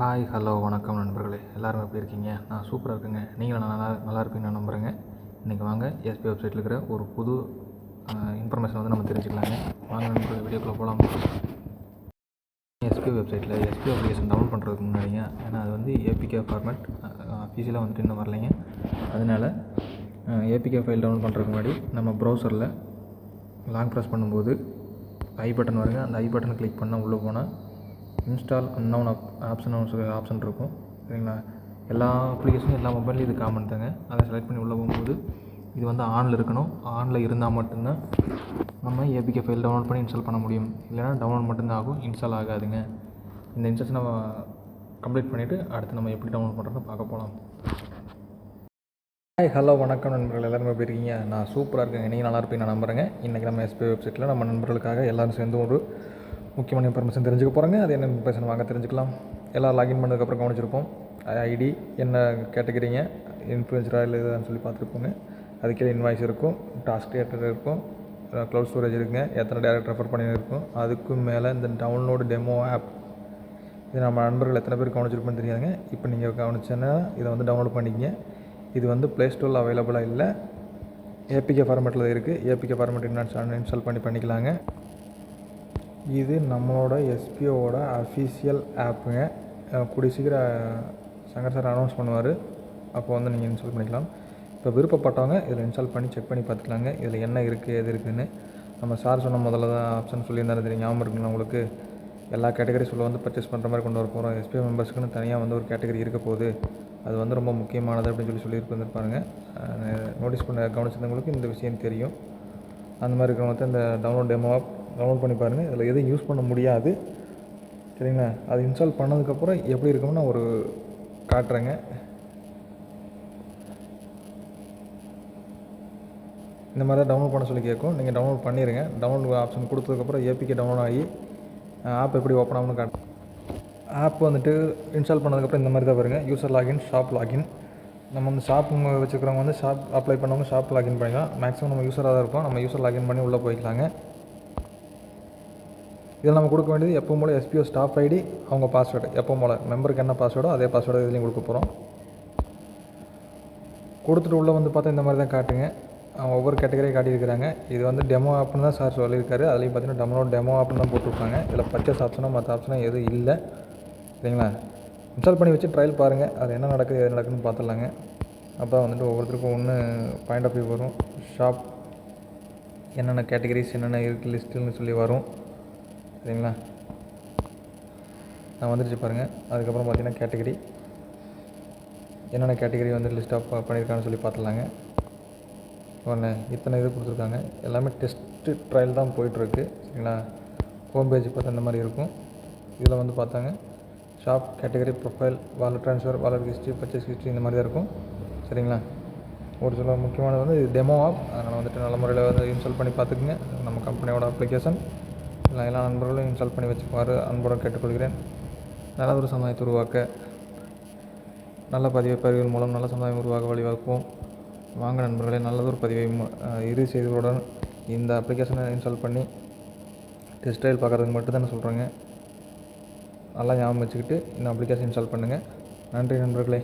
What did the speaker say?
Hi hello வணக்கம் நண்பர்களே. எல்லோரும் எப்படி இருக்கீங்க? நான் சூப்பராக இருக்கேங்க. நீங்களும் நல்லா நல்லா இருப்பீங்கன்னு நான் நம்புகிறேங்க இன்றைக்கி வாங்க எஸ்பி வெப்சைட்டில் இருக்கிற ஒரு புது இன்ஃபர்மேஷன் வந்து நம்ம தெரிஞ்சுக்கலாங்க. வாங்க நண்பர்களே வீடியோக்குள்ளே போகலாம் எஸ்பி வெப்சைட்டில் எஸ்பி அப்ளிகேஷன் டவுன்லோட் பண்ணுறதுக்கு முன்னாடிங்க ஏன்னா அது வந்து ஏபிகே ஃபார்மேட் அஃபீஷியலாக வந்துட்டு இன்னும் வரலைங்க. அதனால் ஏபிகே ஃபைல் டவுன்லோட் பண்ணுறதுக்கு முன்னாடி நம்ம ப்ரௌசரில் லாங் ப்ரெஸ் பண்ணும்போது ஐ பட்டன் வருங்க. அந்த ஐ பட்டனை கிளிக் பண்ணால் உள்ளே போனால் install unknown app option option இருக்கும். சரிங்களா? எல்லா அப்ளிகேஷனும் எல்லா மொபைல்லையும் இது காமன் தாங்க. அதை செலக்ட் பண்ணி உள்ளே போகும்போது இது வந்து ஆனில் இருக்கணும். ஆனில் இருந்தால் மட்டும்தான் நம்ம ஏபிகே ஃபைல் டவுன்லோட் பண்ணி இன்ஸ்டால் பண்ண முடியும். இல்லைனா டவுன்லோட் மட்டும்தான் ஆகும். இன்ஸ்டால் ஆகாதுங்க. இந்த இன்ஸ்ட்ரக்ஷன் நம்ம கம்ப்ளீட் பண்ணிவிட்டு அடுத்து நம்ம எப்படி டவுன்லோட் பண்ணுறதுன்னு பார்க்க போகலாம் ஹாய் ஹலோ வணக்கம் நண்பர்கள். எல்லாருமே எப்படி இருக்கீங்க? நான் சூப்பராக இருக்கேன் நீங்கள் நல்லா இருப்பீங்க நான் நம்புகிறேங்க இன்றைக்கி நம்ம எஸ்பி வெப்சைட்டில் நம்ம நண்பர்களுக்காக எல்லோரும் சேர்ந்து ஒரு முக்கியமான இன்ஃபர்மேஷன் தெரிஞ்சுக்க போகிறாங்க அது என்ன இன்ஃபர்மேஷன் வாங்க தெரிஞ்சுக்கலாம். எல்லாம் லாகின் பண்ணதுக்கப்புறம் கவனிச்சிருப்போம். ஐடி என்ன கேட்டகிரிங்க இன்ஃப்ளூயன்சராக இல்லை இதுன்னு சொல்லி பார்த்துருப்போங்க. அதுக்கே இன்வாய்ஸ் இருக்கும். டாஸ்க் கிரியேட்டர் இருக்கும். க்ளவுட் ஸ்டோரேஜ் இருக்குங்க. எத்தனை டேரக்ட் ரெஃபர் பண்ணியிருக்கும். அதுக்கும் மேலே இந்த டவுன்லோடு டெமோ ஆப் இது நம்ம நண்பர்கள் எத்தனை பேர் கவனிச்சிருப்போம்னு தெரியாதுங்க. இப்போ நீங்கள் கவனிச்சேன்னா இதை வந்து டவுன்லோட் பண்ணிக்கங்க. இது வந்து ப்ளே ஸ்டோரில் அவைலபிளாக இல்லை. ஏபிகே ஃபார்மேட்டில் இருக்குது ஏபிகே ஃபார்மேட் இன்னும் இன்ஸ்டால் பண்ணி பண்ணிக்கலாங்க. இது நம்மளோட எஸ்பிஓவோட அஃபீஷியல் ஆப்புங்க கூடிய சீக்கிரம் சங்கர் சார் அனௌன்ஸ் பண்ணுவார். அப்போ வந்து நீங்கள் இன்ஸ்டால் பண்ணிக்கலாம். இப்போ விருப்பப்பட்டவங்க இதில் இன்ஸ்டால் பண்ணி செக் பண்ணி பார்த்துக்கலாங்க. இதில் என்ன இருக்குது எது இருக்குதுன்னு நம்ம சார் சொன்ன முதல்ல தான் ஆப்ஷன் சொல்லியிருந்தாரு. தெரியும் ஞாபகம் இருக்குங்களா உங்களுக்கு? எல்லா கேட்டகரிஸில் வந்து பர்ச்சேஸ் பண்ணுற மாதிரி கொண்டு வர போகிறோம் எஸ்பிஐ மெம்பர்ஸ்க்குன்னு தனியாக வந்து ஒரு கேட்டகரி இருக்க போகுது. அது வந்து ரொம்ப முக்கியமானது அப்படின்னு சொல்லி சொல்லியிருந்துருப்பாருங்க நோட்டீஸ் பண்ண கவனிச்சிருந்தவங்களுக்கு இந்த விஷயம் தெரியும். அந்த மாதிரி இருக்கிறவங்க இந்த டவுன்லோட் டெமோ டவுன்லோட் பண்ணி பாருங்கள் இதில் எதுவும் யூஸ் பண்ண முடியாது. சரிங்களா? அது இன்ஸ்டால் பண்ணதுக்கப்புறம் எப்படி இருக்கும்னு நான் ஒரு காட்டுறேங்க. இந்த மாதிரி தான் டவுன்லோட் பண்ண சொல்லி கேட்கும். நீங்கள் டவுன்லோட் பண்ணிடுங்க டவுன்லோட் ஆப்ஷன் கொடுத்ததுக்கப்புறம் ஏபிகே டவுன்லோட் ஆகி ஆப் எப்படி ஓப்பன் ஆகும்னு காட்டு ஆப் வந்துட்டு இன்ஸ்டால் பண்ணதுக்கப்புறம் இந்த மாதிரி தான் வருங்க. யூசர் லாகின் ஷாப் லாகின் நம்ம வந்து ஷாப் வச்சுக்கிறவங்க வந்து ஷாப் அப்ளை பண்ணவங்க ஷாப் லாகின் பண்ணிக்கலாம். மேக்ஸிமம் நம்ம யூஸராக தான் இருப்போம். நம்ம யூஸர் லாகின் பண்ணி உள்ளே போய்க்கலாங்க. இதில் நம்ம கொடுக்க வேண்டியது எப்போ போல் எஸ்பிஓ ஸ்டாஃப் ஐடி அவங்க பாஸ்வேர்டு எப்போ போல் மெம்பருக்கு என்ன பாஸ்வேர்டோ அதே பாஸ்வேர்டு இதுலேயும் கொடுக்க போகிறோம் கொடுத்துட்டு உள்ளே வந்து பார்த்தா இந்த மாதிரி தான் காட்டுங்க. அவங்க ஒவ்வொரு கேட்டகரியும் காட்டியிருக்கிறாங்க. இது வந்து டெமோ ஆப்னு தான் சார் சொல்லியிருக்காரு. அதுலேயும் பார்த்தீங்கன்னா டெமோ டெமோ ஆப்னு தான் போட்டிருப்பாங்க. இதில் பர்ச்சேஸ் ஆப்ஷனோ மற்ற ஆப்ஷனோ எதுவும் இல்லை. சரிங்களா? இன்ஸ்டால் பண்ணி வச்சு ட்ரையல் பாருங்கள் அது என்ன நடக்குது எது நடக்குதுன்னு பார்த்துடலாங்க. அப்போ வந்துட்டு ஒவ்வொருத்தருக்கும் ஒன்று பாயிண்ட் ஆஃப் வியூ வரும். ஷாப் என்னென்ன கேட்டகரிஸ் என்னென்ன இருக்குது லிஸ்ட்டுன்னு சொல்லி வரும். சரிங்களா? நான் வந்துடுச்சு பாருங்கள் அதுக்கப்புறம் பார்த்தீங்கன்னா கேட்டகரி என்னென்ன கேட்டகரி வந்து லிஸ்ட் ஆஃப் பண்ணியிருக்கான்னு சொல்லி பார்த்துலாங்க பாருங்க இத்தனை இது கொடுத்துருக்காங்க. எல்லாமே டெஸ்ட்டு ட்ரையல் தான் போயிட்டுருக்கு. சரிங்களா? ஹோம் பேஜ் பார்த்தா இந்த மாதிரி இருக்கும். இதில் வந்து பார்த்தாங்க. Shop category profile wallet transfer wallet history purchase history இந்த மாதிரி தான் இருக்கும். சரிங்களா? ஒரு சில முக்கியமானது வந்து இது டெமோ ஆப் அதனால் வந்துட்டு நல்ல முறையில் வந்து இன்ஸ்டால் பண்ணி பார்த்துக்குங்க. நம்ம கம்பெனியோட அப்ளிகேஷன் எல்லா எல்லா நண்பர்களும் இன்ஸ்டால் பண்ணி வச்சுக்குமாறு அன்புடன் கேட்டுக்கொள்கிறேன். நல்லதொரு சமுதாயத்தை உருவாக்க நல்ல பதிவை பதிவுகள் மூலம் நல்ல சமுதாயம் உருவாக்க வழிவகுப்போம். வாங்க நண்பர்களே நல்லதொரு பதிவை இறுதி செய்திகளுடன் இந்த அப்ளிகேஷனை இன்ஸ்டால் பண்ணி டெஸ்ட் ட்ரையல் பார்க்குறதுக்கு மட்டும் தான் சொல்கிறேங்க நல்லா ஞாபகம் வச்சுக்கிட்டு இந்த அப்ளிகேஷன் இன்ஸ்டால் பண்ணுங்கள் நன்றி நண்பர்களே.